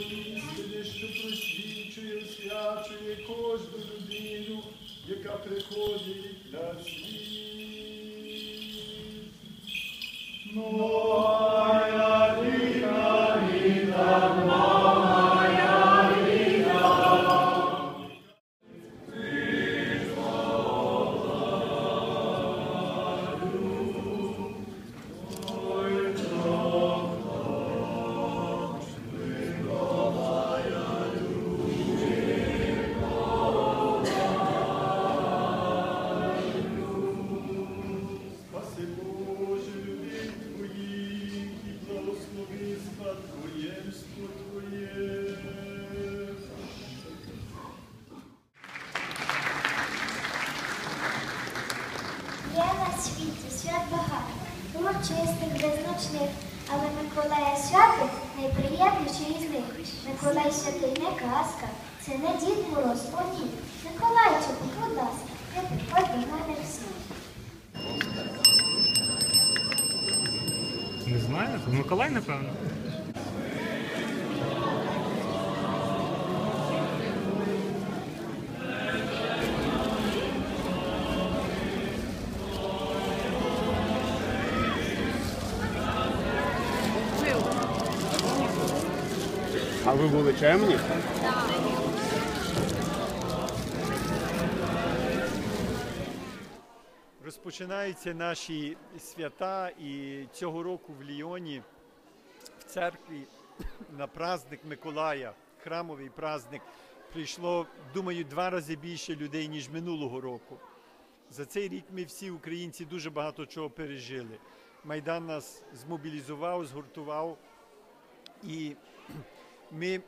істини, що просвічує, освячує кожну людину, яка приходить на світ. Но... світі свят багато, урочистих, визначних, але Миколая святих найприємніший із них. Миколай святий не казка, це не дід Мороз, о ні. Миколайчику, будь ласка, ти приходь до мене в світ. Не знаю, Миколай, напевно. А ви були чемні? Розпочинаються наші свята, і цього року в Ліоні в церкві на праздник Миколая, храмовий праздник, прийшло, думаю, два рази більше людей, ніж минулого року. За цей рік ми всі українці дуже багато чого пережили. Майдан нас змобілізував, згуртував, і ми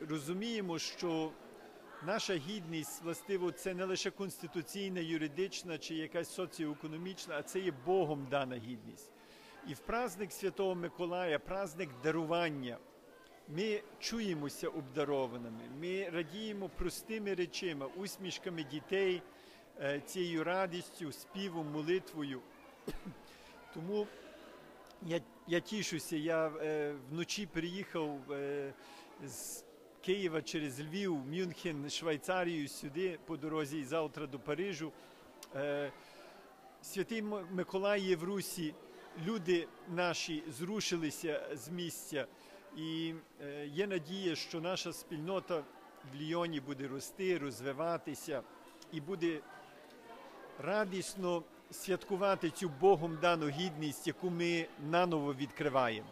розуміємо, що Наша гідність, властиво, це не лише конституційна, юридична чи якась соціоекономічна, а це є Богом дана гідність. І в праздник Святого Миколая, праздник дарування, ми чуємося обдарованими, ми радіємо простими речами, усмішками дітей, е, цією радістю, співом, молитвою. Тому я, я тішуся, я е, вночі приїхав е, з Києва через Львів, Мюнхен, Швейцарію сюди по дорозі і завтра до Парижу. Е, Святий Миколай є в Русі. Люди наші зрушилися з місця, і е, є надія, що наша спільнота в Ліоні буде рости, розвиватися і буде радісно святкувати цю Богом дану гідність, яку ми наново відкриваємо.